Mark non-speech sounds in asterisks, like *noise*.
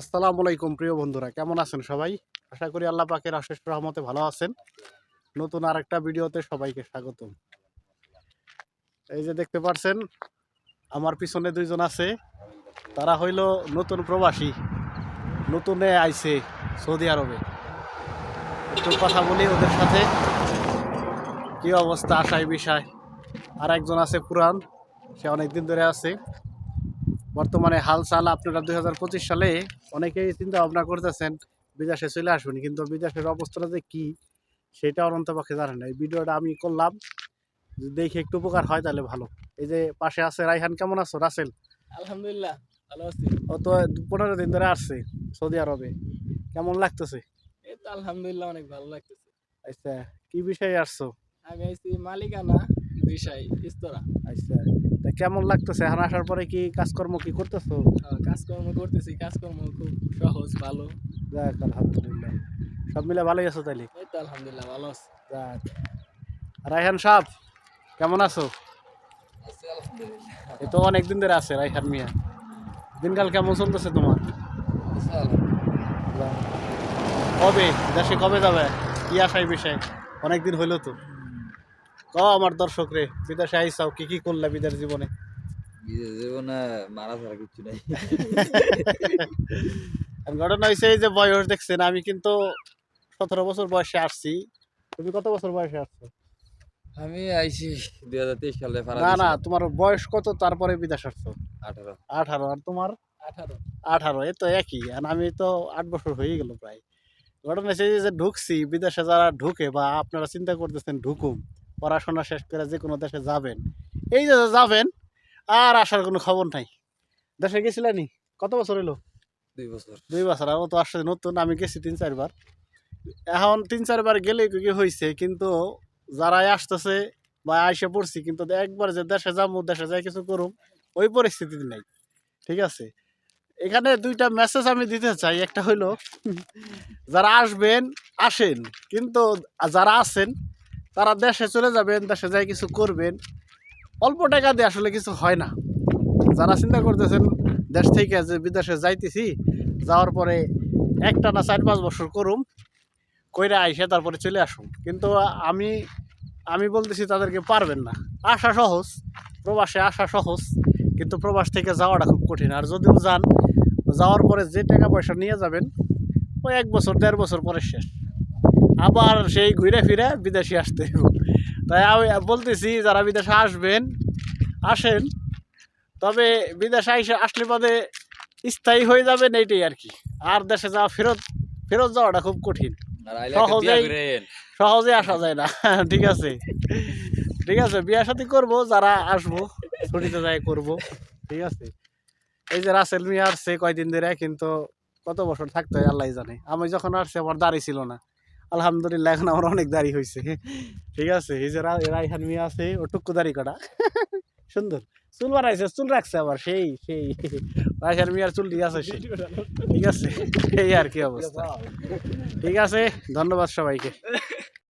আসসালামু আলাইকুম, প্রিয় বন্ধুরা। কেমন আছেন সবাই? আশা করি আল্লাহ পাকের আশেষ রহমতে ভালো আছেন। নতুন আরেকটা ভিডিওতে সবাইকে স্বাগতম। এই যে দেখতে পাচ্ছেন আমার পিছনে দুইজন আছে। তারা হইল নতুন প্রবাসী, নতুনে আইছে সৌদি আরবে। একটু কথা বলি ওদের সাথে। কি অবস্থা আশায় বিষয় আর একজন আছে পুরান, সে অনেকদিন ধরে আছে। বর্তমানে হাল চাল আপনারা দুই হাজার পঁচিশ সালে অনেকেই চিন্তা ভাবনা করতেছেন বিদেশে চলে আসুন কিন্তু বিদেশের অবস্থাটা যে কি সেটা অনন্তপক্ষে জানেন না। এই ভিডিওটা আমি করলাম দেখে একটু উপকার হয় তাহলে ভালো। এই যে পাশে আছে রাইহান কেমন আছো? রাসেল? আলহামদুলিল্লাহ ভালো আছি। ও তো পনেরো দিন ধরে আসছে সৌদি আরবে। কেমন লাগতেছে? এই তো আলহামদুলিল্লাহ অনেক ভালো লাগতেছে। আচ্ছা কি বিষয়ে আসছো? আমি আইছি মালিকানা। বিষয় ইস্তরা। আচ্ছা তা কেমন লাগতেছে? এখন আসার পরে কি কাজকর্ম কি করতেছো? কাজকর্ম করতেছি। কাজকর্ম খুব সহজ ভালো। যাক আলহামদুলিল্লাহ। সব মিলে ভালোই আছো তাইলে? এই তো আলহামদুলিল্লাহ ভালো আছি। যাক। রাইহান সাহেব কেমন আছো? এই তো অনেকদিন ধরে আছে রাইহান মিয়া। দিনকাল কেমন চলতেছে তোমার? কবে? দেশে কবে যাবে? কি আশায় বিষয়? অনেকদিন হইল তো। ক আমার দর্শক রে বিদেশে আইসাও কি কি করলে বিদেশ জীবনে? বিদেশ জীবনে মারা ছাড়া কিছু নাই। *laughs* আর ঘটনা হয়েছে এই যে বয়স দেখছেন আমি কিন্তু সতেরো বছর বয়সে আসছি। তুমি কত বছর বয়সে আসছো? আমি আইছি দুই হাজার তেইশ সালে না না তোমার বয়স কত তারপরে বিদেশ আসছো? আঠারো। আঠারো আর তোমার? আঠারো। আঠারো এ তো একই আর আমি তো আট বছর হয়ে গেল প্রায়। ঘটনা হচ্ছে যে ঢুকছি বিদেশে যারা ঢুকে বা আপনারা চিন্তা করতেছেন ঢুকুম পড়াশোনা শেষ করে যে কোনো দেশে যাবেন। এই যে যাবেন আর আসার কোনো খবর নাই। দেশে গেছিলেনি কত বছর হলো দুই বছর। দুই বছর ও তো আসছে নতুন আমি গেছি তিন চারবার। এখন তিন চারবার গেলে কি হয়েছে কিন্তু যারাই আসতেছে বা আইসে পড়ছি কিন্তু একবার যে দেশে যাব দেশে যাই কিছু করুম ওই পরিস্থিতি নেই। ঠিক আছে? এখানে দুইটা মেসেজ আমি দিতে চাই। একটা হইল যারা আসবেন আসেন। কিন্তু যারা আছেন তারা দেশে চলে যাবেন, দেশে যাই কিছু করবেন। অল্প টাকা দিয়ে আসলে কিছু হয় না। যারা চিন্তা করতেছেন, দেশ থেকে যে বিদেশে যাইতেছি, যাওয়ার পরে একটা না চার পাঁচ বছর করুম, কইরা আইসে তারপরে চলে আসুন কিন্তু আমি আমি বলতেছি তাদেরকে পারবেন না। আসা সহজ, প্রবাসে আসা সহজ, কিন্তু প্রবাস থেকে যাওয়াটা খুব কঠিন। আর যদিও যান, যাওয়ার পরে যে টাকা পয়সা নিয়ে যাবেন, ওই এক বছর, দেড় বছর পরে শেষ। আবার সেই ঘুরে ফিরে বিদেশে আসতে তাই আমি বলতেছি যারা বিদেশে আসবেন আসেন। তবে বিদেশে আইসে আসলে পদে স্থায়ী হয়ে যাবেন এইটাই আর কি। আর দেশে যাওয়া ফেরত ফেরত যাওয়াটা খুব কঠিন। সহজেই- সহজে আসা যায় না। *laughs* ঠিক আছে। ঠিক আছে বিয়া সাথে করব যারা আসব ছুটিতে যাই করব। ঠিক আছে। এই যে রাসেল মিয়া আসছে কয়দিন ধরে কিন্তু কত বছর থাকতে হয় আল্লাহ জানে। আমি যখন আসছি আমার দাড়ি ছিল না। আলহামদুলিল্লাহ, এখন আমার অনেক দাড়ি হয়েছে ঠিক আছে, এই যে রাইহান মিয়া আছে, ও টুকু দাড়ি কটা। সুন্দর। চুল বানাইছে, চুল রাখছে আবার, সেই সেই। রাইহান মিয়ার চুল দিয়ে আছে সেই ঠিক আছে, এই আর কি অবস্থা। ঠিক আছে, ধন্যবাদ সবাইকে।